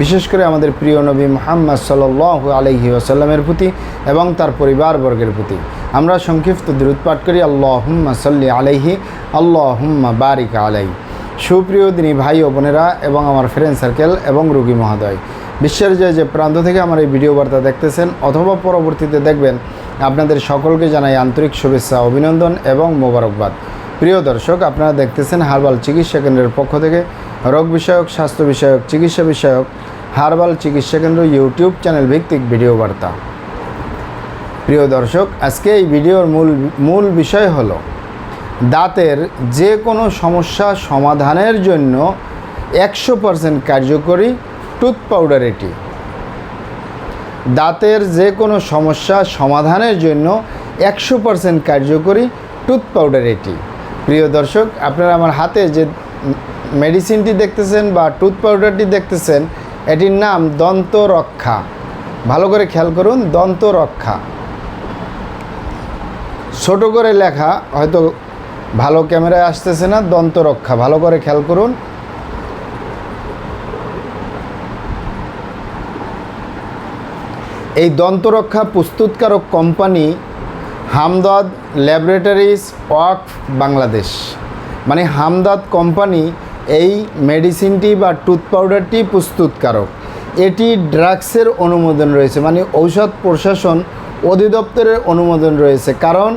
বিশেষ করে আমাদের প্রিয় নবী মোহাম্মদ সাল্লাহ আলহি ওসাল্লামের প্রতি এবং তার পরিবারবর্গের প্রতি। আমরা সংক্ষিপ্ত দূরত পাঠ করি আল্লাহ হুম্মা সাল্লি আলাইহি আল্লাহ হুম্মা বারিক আলাই। সুপ্রিয় দিনী ভাই ও বোনেরা এবং আমার ফ্রেন্ড সার্কেল এবং রুগী মহোদয়, বিশ্বের যে যে প্রান্ত থেকে আমার এই ভিডিও বার্তা দেখতেছেন অথবা পরবর্তীতে দেখবেন, আপনাদের সকলকে জানাই আন্তরিক শুভেচ্ছা, অভিনন্দন এবং মোবারকবাদ। প্রিয় দর্শক, আপনারা দেখতেছেন হার্বাল চিকিৎসা কেন্দ্রের পক্ষ থেকে রোগ বিষয়ক, স্বাস্থ্য বিষয়ক, চিকিৎসা বিষয়ক হার্বাল চিকিৎসা কেন্দ্র ইউটিউব চ্যানেল ভিত্তিক ভিডিও বার্তা। প্রিয় দর্শক, আজকে এই ভিডিওর মূল মূল বিষয় হলো দাঁতের যে কোনো সমস্যা সমাধানের জন্য একশো পারসেন্ট কার্যকরী টুথ পাউডার এটি। দাঁতের যে কোনো সমস্যা সমাধানের জন্য একশো পারসেন্ট কার্যকরী টুথ পাউডার এটি। প্রিয় দর্শক, আপনারা আমার হাতে যে মেডিসিনটি দেখতেছেন বা টুথ পাউডারটি দেখতেছেন এটির নাম দন্ত রক্ষা ভালো করে খেয়াল করুন দন্ত রক্ষা ছোট করে লেখা, হয়তো ভালো ক্যামেরায় আসতেছে না দন্ত রক্ষা ভালো করে খেয়াল করুন। এই দন্তরক্ষা প্রস্তুতকারক company Hamdard laboratories walk Bangladesh. মানে হামদাদ কোম্পানি এই মেডিসিনটি বা টুথ পাউডারটি প্রস্তুতকারক। এটি ড্রাগসের অনুমোদন রয়েছে মানে ঔষধ প্রশাসন অধিদপ্তরের অনুমোদন রয়েছে, কারণ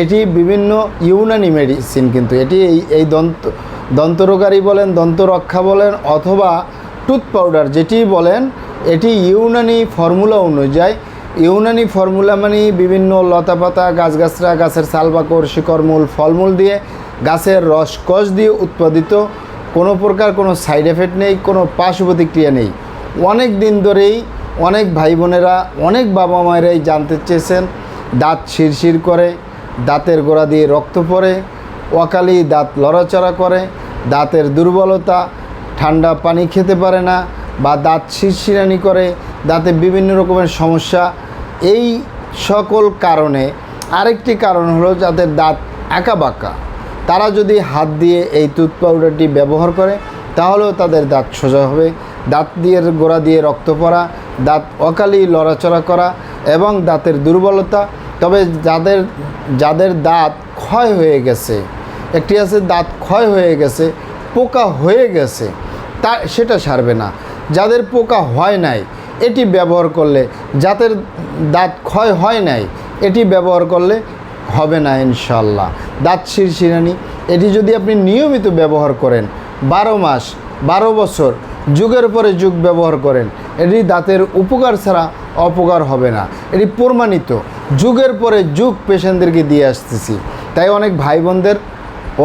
এটি বিভিন্ন ইউনানি মেডিসিন কিন্তু, এটি এই এই দন্ত, দন্তরোগারি বলেন, দন্তরক্ষা বলেন, অথবা টুথ পাউডার যেটি বলেন, এটি ইউনানি ফর্মুলা অনুযায়ী, ইউনানি ফর্মুলা মানে বিভিন্ন লতাপাতা গাছগাছরা গাছের সালবাকর শিকড়মূল, ফলমূল দিয়ে গাছের রসকস দিয়ে উৎপাদিত কোনো প্রকার কোনো সাইড এফেক্ট নেই, কোনো পার্শ্ব প্রতিক্রিয়া নেই। অনেক দিন ধরেই অনেক ভাই বোনেরা, অনেক বাবা মায়েরাই জানতে চেয়েছেন, দাঁত শিরশির করে, দাঁতের গোড়া দিয়ে রক্ত পড়ে অকালি দাঁত লড়াচড়া করে, দাঁতের দুর্বলতা, ঠান্ডা পানি খেতে পারে না বা দাঁত শিরশিরানি করে, দাঁতে বিভিন্ন রকমের সমস্যা। এই সকল কারণে আরেকটি কারণ হলো যাদের দাঁত আঁকা বাঁকা। তারা যদি হাত দিয়ে এই টুথ পাউডারটি ব্যবহার করে, তাহলেও তাদের দাঁত সোজা হবে। দাঁত দিয়ে গোড়া দিয়ে রক্ত পড়া, দাঁত অকালি লড়াচড়া করা এবং দাঁতের দুর্বলতা। তবে যাদের যাদের দাঁত ক্ষয় হয়ে গেছে, একটি আছে দাঁত ক্ষয় হয়ে গেছে, পোকা হয়ে গেছে, তা সেটা সারবে না। যাদের পোকা হয় নাই, এটি ব্যবহার করলে, যাদের দাঁত ক্ষয় হয় নাই, এটি ব্যবহার করলে হবে না ইনশাল্লাহ দাঁত শিরশিরানি, এটি যদি আপনি নিয়মিত ব্যবহার করেন, বারো মাস, বারো বছর, যুগের পরে যুগ ব্যবহার করেন, এটি দাঁতের উপকার ছাড়া অপকার হবে না। এটি প্রমাণিত, যুগের পরে যুগ পেশেন্টদেরকে দিয়ে আসতেছি। তাই অনেক ভাই বোনদের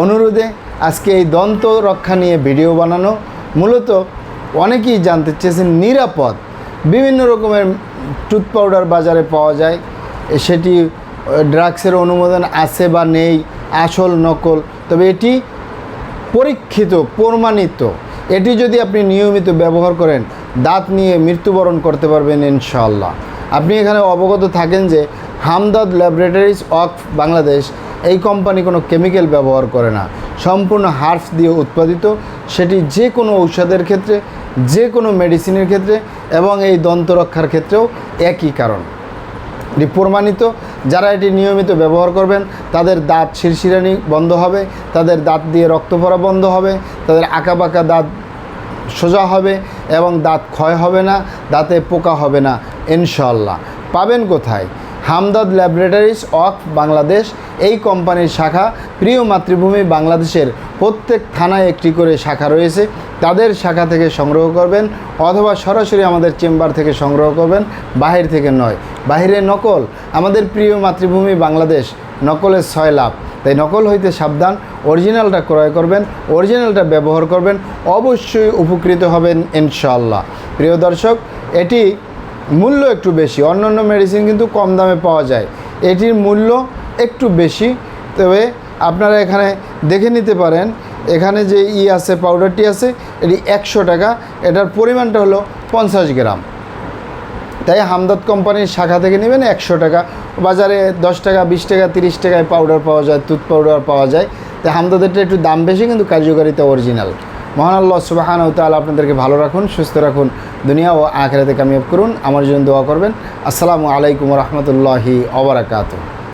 অনুরোধে আজকে এই দন্ত রক্ষা নিয়ে ভিডিও বানানো, মূলত অনেকেই জানতে চেয়েছেন নিরাপদ। বিভিন্ন রকমের টুথ পাউডার বাজারে পাওয়া যায়, সেটি ড্রাগসের অনুমোদন আছে বা নেই, আসল, নকল, তবে এটি পরীক্ষিত, প্রমাণিত। এটি যদি আপনি নিয়মিত ব্যবহার করেন, দাঁত নিয়ে মৃত্যুবরণ করতে পারবেন ইনশাল্লাহ আপনি এখানে অবগত থাকেন যে হামদাদ ল্যাবরেটরিজ অফ বাংলাদেশ এই কোম্পানি কোনো কেমিক্যাল ব্যবহার করে না। সম্পূর্ণ হার্ফ দিয়ে উৎপাদিত। সেটি যে কোনো ঔষধের ক্ষেত্রে যে কোনো মেডিসিনের ক্ষেত্রে এবং এই দন্ত রক্ষার ক্ষেত্রেও একই কারণ। এটি প্রমাণিত যারা এটি নিয়মিত ব্যবহার করবেন, তাদের দাঁত শিরশিরানি বন্ধ হবে, তাদের দাঁত দিয়ে রক্ত পড়া বন্ধ হবে, তাদের আঁকাবাঁকা দাঁত সোজা হবে এবং দাঁত ক্ষয় হবে না, দাঁতে পোকা হবে না ইনশাল্লাহ পাবেন কোথায়? হামদাদ ল্যাবরেটরিজ অফ বাংলাদেশ, এই কোম্পানির শাখা প্রিয় মাতৃভূমি বাংলাদেশের প্রত্যেক থানায় একটি করে শাখা রয়েছে। তাদের শাখা থেকে সংগ্রহ করবেন অথবা সরাসরি আমাদের চেম্বার থেকে সংগ্রহ করবেন। বাহির থেকে নয়, বাহিরে নকল। আমাদের প্রিয় মাতৃভূমি বাংলাদেশ নকলের ছয় লাভ। তাই নকল হইতে সাবধান, অরিজিনালটা ক্রয় করবেন, অরিজিনালটা ব্যবহার করবেন, অবশ্যই উপকৃত হবেন ইনশাল্লাহ প্রিয় দর্শক, এটি মূল্য একটু বেশি অন্য অন্য মেডিসিন কিন্তু কম দামে পাওয়া যায়। এটির মূল্য একটু বেশি, তবে আপনারা এখানে দেখে নিতে পারেন এখানে যে ই আছে পাউডারটি আছে, এটি একশো টাকা। এটার পরিমাণটা হলো পঞ্চাশ গ্রাম। তাই হামদাদ কোম্পানির শাখা থেকে নেবেন একশো টাকা। বাজারে দশ টাকা, বিশ টাকা, তিরিশ টাকায় পাউডার পাওয়া যায় টুথ পাউডার পাওয়া যায়। তাই হামদাদেরটা একটু দাম বেশি, কিন্তু কার্যকারিতা অরিজিনাল মহান আল্লাহ সুবাহান তাআলা আপনাদেরকে ভালো রাখুন, সুস্থ রাখুন দুনিয়া ও আখেরাতে কামিয়াব করুন। আমার জন্য দোয়া করবেন। আসসালামু আলাইকুম রহমতুল্লাহি অবরাকাতু